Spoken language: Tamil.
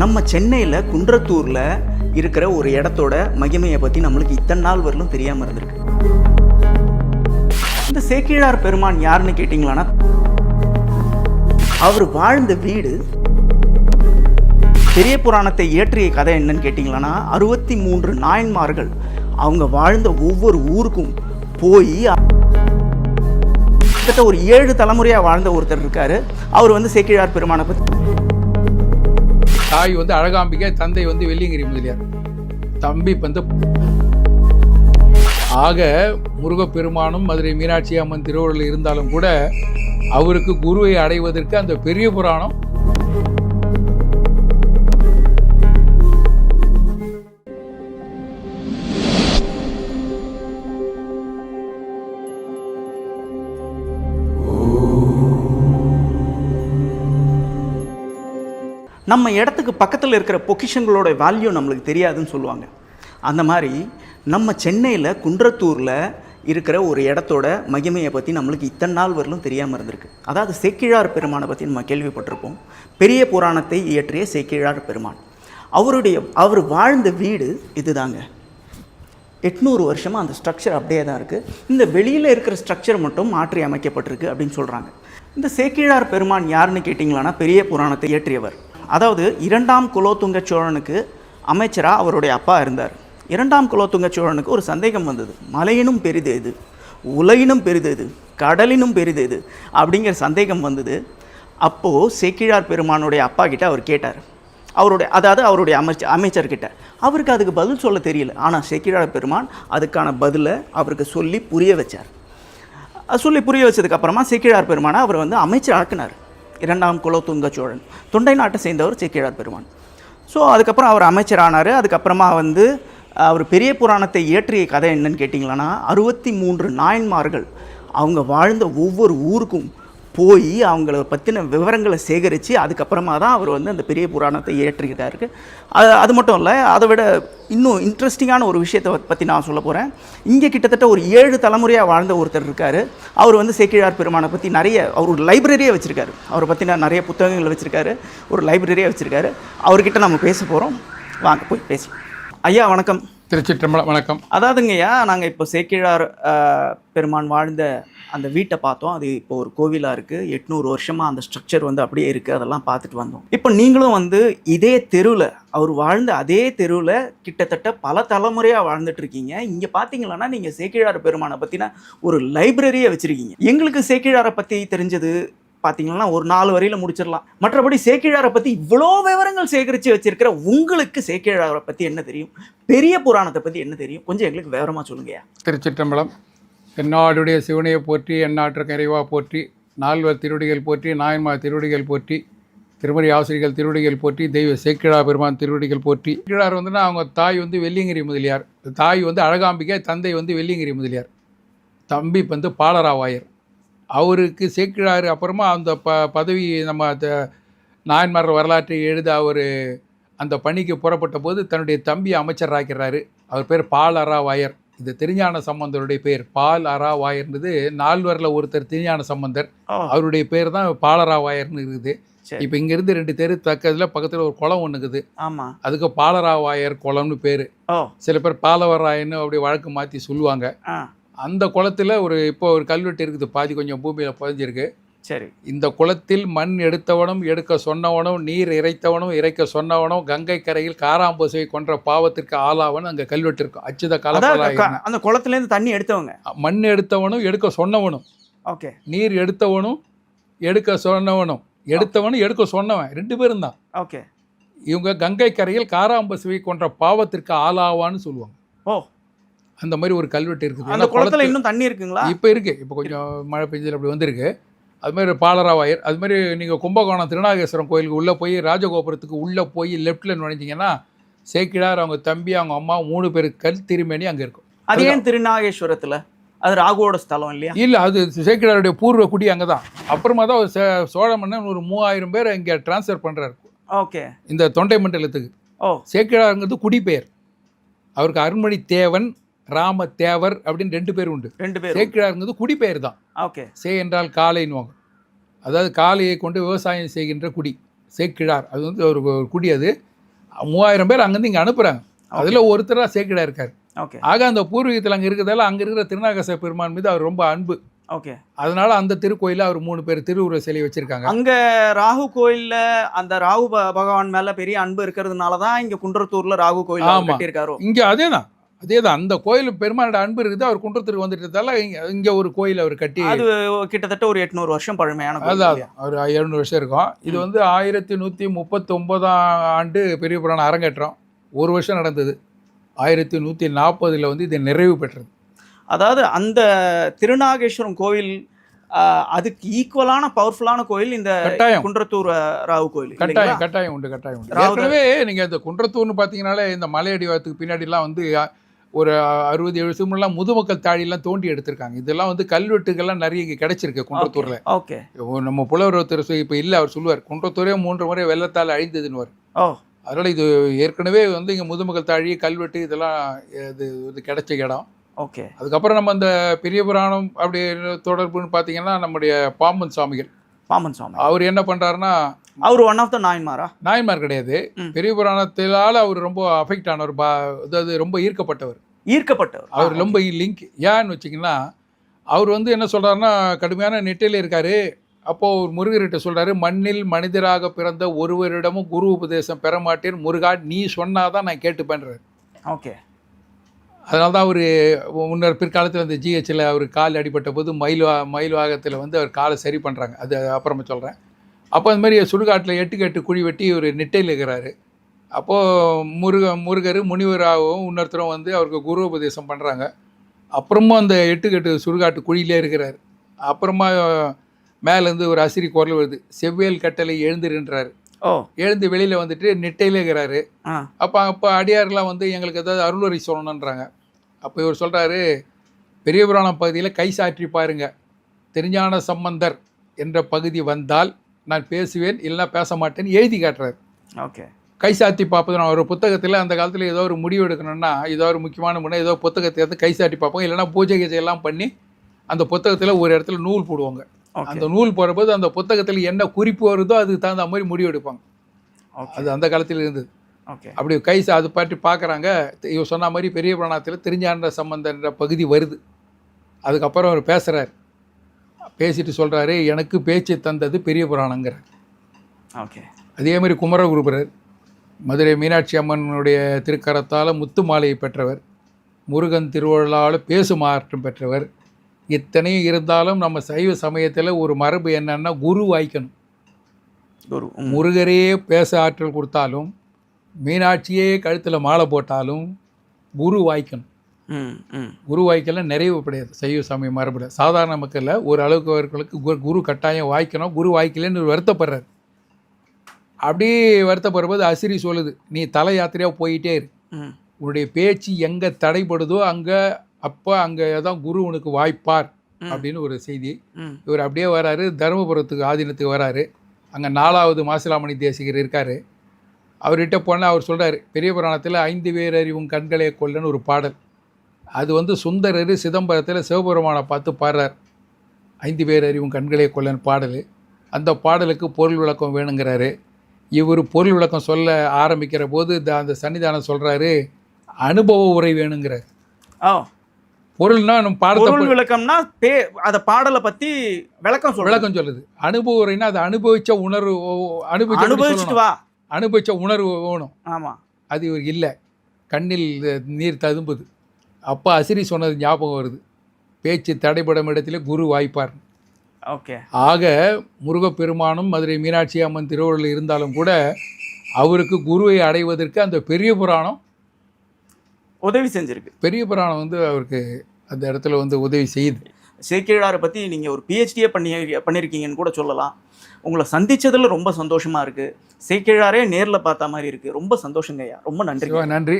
நம்ம சென்னையில் குன்றத்தூரில் இருக்கிற ஒரு இடத்தோட மகிமையை பற்றி நம்மளுக்கு இத்தனை நாள் வரலும் தெரியாமல் இருந்திருக்கு. இந்த சேக்கிழார் பெருமான் யாருன்னு கேட்டிங்களான்னா அவர் வாழ்ந்த வீடு பெரிய புராணத்தை இயற்றிய கதை என்னன்னு கேட்டிங்களான்னா அறுபத்தி மூன்று நாயன்மார்கள் அவங்க வாழ்ந்த ஒவ்வொரு ஊருக்கும் போய் கிட்டத்தட்ட ஒரு ஏழு தலைமுறையாக வாழ்ந்த ஒருத்தர் இருக்காரு. அவர் வந்து சேக்கிழார் பெருமானை பற்றி தாய் வந்து அழகாம்பிகை தந்தை வந்து வெள்ளியங்கிரி முதலியார். தம்பி வந்து ஆக முருகப்பெருமானும் மதுரை மீனாட்சி அம்மன் திருவள்ளுவர் இருந்தாலும் கூட அவருக்கு குருவை அடைவதற்கு அந்த பெரிய புராணம் நம்ம இடத்துக்கு பக்கத்தில் இருக்கிற பொக்கிஷங்களோட வேல்யூ நம்மளுக்கு தெரியாதுன்னு சொல்லுவாங்க. அந்த மாதிரி நம்ம சென்னையில் குன்றத்தூரில் இருக்கிற ஒரு இடத்தோட மகிமையை பற்றி நம்மளுக்கு இத்தனை நாள் வரலும் தெரியாமல் இருந்திருக்கு. அதாவது சேக்கிழார் பெருமானை பற்றி நம்ம கேள்விப்பட்டிருப்போம். பெரிய புராணத்தை இயற்றிய சேக்கிழார் பெருமான். அவருடைய அவர் வாழ்ந்த வீடு இதுதாங்க. எட்நூறு வருஷமாக அந்த ஸ்ட்ரக்சர் அப்படியே தான் இருக்குது இந்த வெளியில் இருக்கிற ஸ்ட்ரக்சர் மட்டும் மாற்றி அமைக்கப்பட்டிருக்கு அப்படின்னு சொல்கிறாங்க இந்த சேக்கிழார் பெருமான் யாருன்னு கேட்டிங்களான்னா பெரிய புராணத்தை இயற்றியவர். அதாவது இரண்டாம் குலோத்துங்க சோழனுக்கு அமைச்சராக அவருடைய அப்பா இருந்தார். இரண்டாம் குலோத்துங்க சோழனுக்கு ஒரு சந்தேகம் வந்தது. மலையினும் பெரிது இது உலகினும் பெரிது இது கடலினும் பெரிது இது அப்படிங்கிற சந்தேகம் வந்தது. அப்போது சேக்கிழார் பெருமானுடைய அப்பா கிட்ட அவர் கேட்டார். அவருடைய அதாவது அவருடைய அமைச்சர் அமைச்சர்கிட்ட அவருக்கு அதுக்கு பதில் சொல்ல தெரியல. ஆனால் சேக்கிழார் பெருமான் அதுக்கான பதிலை அவருக்கு சொல்லி புரிய வச்சார். சொல்லி புரிய வச்சதுக்கப்புறமா செக்கிழார் சேக்கிழார் பெருமானை அவர் வந்து அமைச்சர் ஆக்கினார். இரண்டாம் குலோத்துங்க சோழன். தொண்டை நாட்டை சேர்ந்தவர் சேக்கிழார் பெருமான். ஸோ அதுக்கப்புறம் அவர் அமைச்சரானார். அதுக்கப்புறமா வந்து அவர் பெரிய புராணத்தை இயற்றிய கதை என்னன்னு கேட்டிங்களான்னா அறுபத்தி மூன்று நாயன்மார்கள் அவங்க வாழ்ந்த ஒவ்வொரு ஊருக்கும் போய் அவங்கள பற்றின விவரங்களை சேகரித்து அதுக்கப்புறமா தான் அவர் வந்து அந்த பெரிய புராணத்தை இயற்றிக்கிட்டாருக்கு அது அது மட்டும் இல்லை அதை விட இன்னும் இன்ட்ரெஸ்டிங்கான ஒரு விஷயத்தை பற்றி நான் சொல்ல போகிறேன் இங்கே கிட்டத்தட்ட ஒரு ஏழு தலைமுறையாக வாழ்ந்த ஒருத்தர் இருக்கார். அவர் வந்து சேக்கிழார் பெருமானை பற்றி நிறைய அவர் ஒரு லைப்ரரியே வச்சுருக்காரு. அவரை பற்றின நிறைய புத்தகங்கள் வச்சுருக்காரு. ஒரு லைப்ரரியே வச்சுருக்காரு. அவர்கிட்ட நம்ம பேச போகிறோம் வாங்க போய் பேசி ஐயா வணக்கம். திருச்சிற்றம்பலம் வணக்கம். அதாவதுங்கய்யா நாங்கள் இப்போ சேக்கிழார் பெருமான் வாழ்ந்த அந்த வீட்டை பார்த்தோம். அது இப்போ ஒரு கோவிலாக இருக்குது எட்நூறு வருஷமாக அந்த ஸ்ட்ரக்சர் வந்து அப்படியே இருக்குது அதெல்லாம் பார்த்துட்டு வந்தோம். இப்போ நீங்களும் வந்து இதே தெருவில் அவர் வாழ்ந்த அதே தெருவில் கிட்டத்தட்ட பல தலைமுறையாக வாழ்ந்துட்டு இருக்கீங்க இங்கே பார்த்தீங்களன்னா நீங்கள் சேக்கிழார் பெருமானை பற்றின ஒரு லைப்ரரியை வச்சுருக்கீங்க. எங்களுக்கு சேக்கிழாரை பற்றி தெரிஞ்சது பார்த்தீங்கன்னா ஒரு நாலு வரியில் முடிச்சிடலாம். மற்றபடி சேக்கிழாரை பற்றி இவ்வளோ விவரங்கள் சேகரித்து வச்சிருக்கிற உங்களுக்கு சேக்கிழாரை பற்றி என்ன தெரியும்? பெரிய புராணத்தை பற்றி என்ன தெரியும்? கொஞ்சம் எங்களுக்கு விவரமாக சொல்லுங்கய்யா. திருச்சிற்றம்பலம் தென்னாடுடைய சிவனையை போற்றி எந்நாட்டுக்கு இறைவா போற்றி நால்வர் திருவடிகள் போற்றி நாயன்மார் திருவடிகள் போற்றி திருமறை ஆசிரியர்கள் திருவடிகள் போற்றி தெய்வ சேக்கிழா பெருமான் திருவடிகள் போற்றி. சேக்கிழார் வந்துன்னா அவங்க தாய் வந்து வெள்ளியங்கிரி முதலியார். தாய் வந்து அழகாம்பிகை தந்தை வந்து வெள்ளியங்கிரி முதலியார். தம்பி வந்து பாலராவாயர். அவருக்கு சேக்கிழார் அப்புறமா அந்த ப பதவி நம்ம நாயன்மார் வரலாற்றை எழுத அவர் அந்த பணிக்கு புறப்பட்ட போது தன்னுடைய தம்பி அமைச்சராக்கிறாரு அவர் பேர் பால் அராவாயர் இது திருஞான சம்பந்தருடைய பேர் பால் அராவாயர்ன்றது நால்வரில் ஒருத்தர் திருஞான சம்பந்தர். அவருடைய பேர் தான் பாலராவாயர்னு இருக்குது. இப்போ இங்கேருந்து ரெண்டு தெரு தக்கத்தில் பக்கத்தில் ஒரு குளம் ஒன்று இருக்குது. ஆமாம் அதுக்கு பாலராவாயர் குளம்னு பேர். சில பேர் பாலவராயன்னு அப்படி வழக்கு மாற்றி சொல்லுவாங்க. அந்த குளத்தில் ஒரு இப்போ ஒரு கல்வெட்டு இருக்குது. பாதி கொஞ்சம் பூமியில் புதைஞ்சிருக்கு. சரி. இந்த குளத்தில் மண் எடுத்தவனும் எடுக்க சொன்னவனும் நீர் இறைத்தவனும் இறைக்க சொன்னவனும் கங்கை கரையில் காராம்பசுவை கொன்ற பாவத்திற்கு ஆளாவன் அங்கே கல்வெட்டு இருக்கும். அச்சுத அதாவது கலப்பலாயின க- அந்த குளத்துலேருந்து தண்ணி எடுத்தவங்க. மண் எடுத்தவனும் எடுக்க சொன்னவனும். ஓகே. நீர் எடுத்தவனும் எடுக்க சொன்னவனும். எடுத்தவனும் எடுக்க சொன்னவன். ரெண்டு பேரும் தான். ஓகே. இவங்க கங்கை கரையில் காராம்பசுவை கொன்ற பாவத்திற்கு ஆளாவான்னு சொல்லுவாங்க. ஓ அந்த மாதிரி ஒரு கல்வெட்டு இருக்குது. அந்த குளத்துல குளத்து- இன்னும் தண்ணி இருக்குங்களா? இப்போ இருக்கு. இப்போ கொஞ்சம் மழை பெஞ்சதில் அப்படி வந்திருக்கு. அது மாதிரி பாலராவாயர் அது மாதிரி நீங்கள் கும்பகோணம் திருநாகேஸ்வரம் கோயிலுக்கு உள்ளே போய் ராஜகோபுரத்துக்கு உள்ளே போய் லெஃப்ட்டில் நுழைஞ்சிங்கன்னா சேக்கிழார் அவங்க தம்பி அவங்க அம்மா மூணு பேர் கல் திருமேனி அங்கே இருக்கும். அது ஏன் திருநாகேஸ்வரத்துல? அது ராகுவோட ஸ்தலம் இல்லையா? இல்லை அது சேக்கிழாருடைய பூர்வ குடி அங்கே தான் அப்புறமா தான் சோழ மன்னன் ஒரு மூவாயிரம் பேர் இங்கே ட்ரான்ஸ்ஃபர் பண்ணுறாரு ஓகே. இந்த தொண்டை மண்டலத்துக்கு. ஓ. சேக்கிழாருங்கிறது குடிபெயர். அவருக்கு அருண்மொழி தேவன் ராம தேவர் அப்படின்னு ரெண்டு பேர் உண்டு. ரெண்டு பேரும் சேக்கிழாருங்கிறது குடிபெயர் தான். ஓகே. சே என்றால் காளைன்னுவாங்க அதாவது காளையை கொண்டு விவசாயம் செய்கின்ற குடி சேக்கிழார். அது வந்து ஒரு குடி அது. மூவாயிரம் பேர் அங்கேருந்து இங்கே அனுப்புகிறாங்க அதில் ஒருத்தராக சேக்கிழார் இருக்கார். ஓகே. ஆக அந்த பூர்வீகத்தில் அங்கே இருக்கிறதால அங்கே இருக்கிற திருநாகச பெருமான் மீது அவர் ரொம்ப அன்பு. ஓகே. அதனால அந்த திருக்கோயிலில் அவர் மூணு பேர் திருவுருவ சிலை வச்சிருக்காங்க. அங்க ராகு கோயில்ல அந்த ராகு பகவான் மேல பெரிய அன்பு இருக்கிறதுனால தான் இங்க குன்றத்தூர்ல ராகு கோயில். கட்டியிருக்காரோ? இங்கே அதே தான் அதே தான் அந்த கோயில் பெருமானோட அன்பு இருக்குது அவர் குன்றத்துக்கு வந்துட்டதால இங்க- ஒரு கோயில் அவர் கட்டி அது கிட்டத்தட்ட ஒரு எட்நூறு வருஷம் பழமையான கோயில் அதான்? ஒரு எழுநூறு வருஷம் இருக்கும் இது வந்து ஆயிரத்தி நூற்றி முப்பத்தொம்போதாம் ஆண்டு பெரிய புராணம் அரங்கேற்றம் ஒரு வருஷம் நடந்தது ஆயிரத்தி நூற்றி நாற்பதில் வந்து இது நிறைவு பெற்றது அதாவது அந்த திருநாகேஸ்வரம் கோவில் ஆஹ், அதுக்கு ஈக்குவலான பவர்ஃபுல்லான கோயில் இந்த கட்டாயம் குன்றத்தூர் ராகு கோயில்? கட்டாயம் கட்டாயம் உண்டு கட்டாயம் உண்டு. ஏற்கனவே நீங்கள் இந்த குன்றத்தூர்னு பார்த்தீங்கனாலே இந்த மலையடிவாரத்துக்கு பின்னாடிலாம் வந்து ஒரு அறுபது எழுபது முன்னெல்லாம் முதுமக்கள் தாழியெல்லாம் தோண்டி எடுத்திருக்காங்க. இதெல்லாம் வந்து கல்வெட்டுகள்லாம் நிறைய இங்கே கிடைச்சிருக்கு குன்றத்தூரில். ஓகே நம்ம புலவர் ஒருத்தர் இப்போ இல்லை அவர் சொல்லுவார் குன்றத்தூரே மூன்று முறை வெள்ளத்தால் அழிந்ததுன்னு ஓ. அதனால் இது ஏற்கனவே வந்து இங்கே முதுமக்கள் தாழி கல்வெட்டு இதெல்லாம் இது இது கிடைச்ச இடம். ஓகே. அதுக்கப்புறம் நம்ம அந்த பெரிய புராணம் அப்படி தொடர்புன்னு பார்த்தீங்கன்னா நம்முடைய பாம்பன் சுவாமிகள் பாமன் சுவாமி அவர் என்ன பண்ணுறாருன்னா அவர் ஒன் ஆஃப் த நாயன்மாரா நாயன்மார் கிடையாது. பெரிய புராணத்திலால் அவர் ரொம்ப அஃபெக்ட் ஆனவர் பா அதாவது ரொம்ப ஈர்க்கப்பட்டவர். ஈர்க்கப்பட்டவர். அவர் ரொம்ப லிங்க் ஏன்னு வச்சிங்கன்னா அவர் வந்து என்ன சொல்கிறாருன்னா கடுமையான நெட்டையில் இருக்கார். அப்போது ஒரு முருகர்கிட்ட சொல்கிறாரு மண்ணில் மனிதராக பிறந்த ஒருவரிடமும் குரு உபதேசம் பெற மாட்டேன். முருகா நீ சொன்னாதான் நான் கேட்டுப்பேன்றார். ஓகே. அதனால தான் அவர் முன்னர் பிற்காலத்தில் அந்த ஜிஹெச்சில் அவர் கால் அடிபட்ட போது மயில் மயில் வாகத்தில் வந்து அவர் காலை சரி பண்ணுறாங்க அது அப்புறமா சொல்கிறேன் அப்போ அந்த மாதிரி சுடுகாட்டில் எட்டுக்கு எட்டு குழி வெட்டி ஒரு நெட்டையில் இருக்கிறாரு. அப்போது முருக முருகர் முனிவராகவும் இன்னொருத்தரும் வந்து அவருக்கு குரு உபதேசம் பண்ணுறாங்க. அப்புறமும் அந்த எட்டுக்கு எட்டு சுடுகாட்டு குழியிலே இருக்கிறார். அப்புறமா மேலேருந்து ஒரு அசிரி குரல் வருது. செவ்வேல் கட்டளை எழுந்திருன்றாரு. ஓ. எழுந்து வெளியில் வந்துட்டு நெட்டையிலே இருக்கிறாரு. அப்போ அப்போ அடியார்லாம் வந்து எங்களுக்கு ஏதாவது அருளுரை சொல்லணுன்றாங்க அப்போ இவர் சொல்கிறாரு பெரிய புராணம் பகுதியில் கை சாற்றி பாருங்க. திருஞான சம்பந்தர் என்ற பகுதி வந்தால் நான் பேசுவேன் இல்லைன்னா பேச மாட்டேன்னு எழுதி காட்டுறாரு. ஓகே. கை சாத்தி பார்ப்பது நான் ஒரு புத்தகத்தில் அந்த காலத்தில் ஏதோ ஒரு முடிவு எடுக்கணும்னா ஏதோ ஒரு முக்கியமான முறை ஏதோ புத்தகத்தை எடுத்து கை சாட்டி பார்ப்போம். இல்லைன்னா பூஜை கீஜை எல்லாம் பண்ணி அந்த புத்தகத்தில் ஒரு இடத்துல நூல் போடுவாங்க. அந்த நூல் போடும்போது அந்த புத்தகத்தில் என்ன குறிப்பு வருதோ அதுக்கு தகுந்த மாதிரி முடிவு எடுப்பாங்க. அது அந்த காலத்தில் இருந்தது. ஓகே. அப்படி கை அது பாட்டி பார்க்குறாங்க. இவர் சொன்ன மாதிரி பெரிய புராணத்தில் திருஞான சம்பந்தன்ற பகுதி வருது. அதுக்கப்புறம் அவர் பேசுகிறார் பேசிட்டு சொல்கிறாரு எனக்கு பேச்சு தந்தது பெரிய புராணங்கிறார். ஓகே. அதே மாதிரி குமரகுருபரர் மதுரை மீனாட்சி அம்மனுடைய திருக்கரத்தால் முத்து மாலையை பெற்றவர் முருகன் திருவள்ளால் பேசு மாற்றம் பெற்றவர் இத்தனையும் இருந்தாலும் நம்ம சைவ சமயத்தில் ஒரு மரபு என்னன்னா குரு வாய்க்கணும். குரு. முருகரே பேச ஆற்றல் கொடுத்தாலும் மீனாட்சியே கழுத்தில் மாலை போட்டாலும் குரு வாய்க்கணும். குரு வாய்க்கெல்லாம் நிறைவு கிடையாது. சைவ சமய மரபுல சாதாரண மக்களில் ஒரு அளவுக்கு அவர்களுக்கு குரு கட்டாயம் வாய்க்கணும். குரு வாய்க்கலன்னு வருத்தப்படுறாரு. அப்படி வருத்தப்படும்போது அசிரி சொல்லுது நீ தல யாத்திரையாக போயிட்டே இரு. உன்னுடைய பேச்சு எங்கே தடைப்படுதோ அங்கே அப்போ அங்கே தான் குரு உனக்கு வாய்ப்பார். அப்படின்னு ஒரு செய்தி. இவர் அப்படியே வராரு. தருமபுரத்துக்கு ஆதீனத்துக்கு வராரு. அங்கே நாலாவது மாசிலாமணி தேசிகர் இருக்கார். அவர்கிட்ட போனால் அவர் சொல்கிறார் பெரிய புராணத்தில் ஐந்து பேர் அறிவும் கண்களே கொல்லன்னு ஒரு பாடல். அது வந்து சுந்தரர் சிதம்பரத்தில் சிவபெருமானை பார்த்து பாடுறார். ஐந்து பேர் அறிவும் கண்களே கொல்லன் பாடல். அந்த பாடலுக்கு பொருள் விளக்கம் வேணுங்கிறாரு. இவர் பொருள் விளக்கம் சொல்ல ஆரம்பிக்கிற போது த- அந்த சன்னிதானம் சொல்கிறாரு அனுபவ உரை வேணுங்கிறார். ஓ பொருள்னா நம்ம பாடத்தை விளக்கம்னா பே அத பாடலை பத்தி விளக்கம் சொல்ல விளக்கம் சொல்லுது. அனுபவ உரைன்னா அது அனுபவிச்ச உணர்வு அனுபவிச்ச அனுபவிச்சுட்டு வா. அனுபவிச்ச உணர்வு வேணும். ஆமா. அது இவர் இல்லை. கண்ணில் நீர் ததும்புது. அப்போ அசிரி சொன்னது ஞாபகம் வருது. பேச்சு தடைபடும் இடத்திலே குரு வாய்ப்பார். ஓகே. ஆக முருகப்பெருமானும் மதுரை மீனாட்சி அம்மன் திருவள்ளுவர் இருந்தாலும் கூட அவருக்கு குருவை அடைவதற்கு அந்த பெரிய புராணம் உதவி செஞ்சிருக்கு. பெரிய புராணம் வந்து அவருக்கு அந்த இடத்துல வந்து உதவி செய்யுது. சேக்கிழாரை பற்றி நீங்கள் ஒரு பிஹெச்டியே பண்ணி பண்ணியிருக்கீங்கன்னு கூட சொல்லலாம். உங்களை சந்திச்சதுல ரொம்ப சந்தோஷமா இருக்கு. சேக்கிழாரே நேரில் பார்த்த மாதிரி இருக்கு. ரொம்ப சந்தோஷங்க ஐயா ரொம்ப நன்றி நன்றி.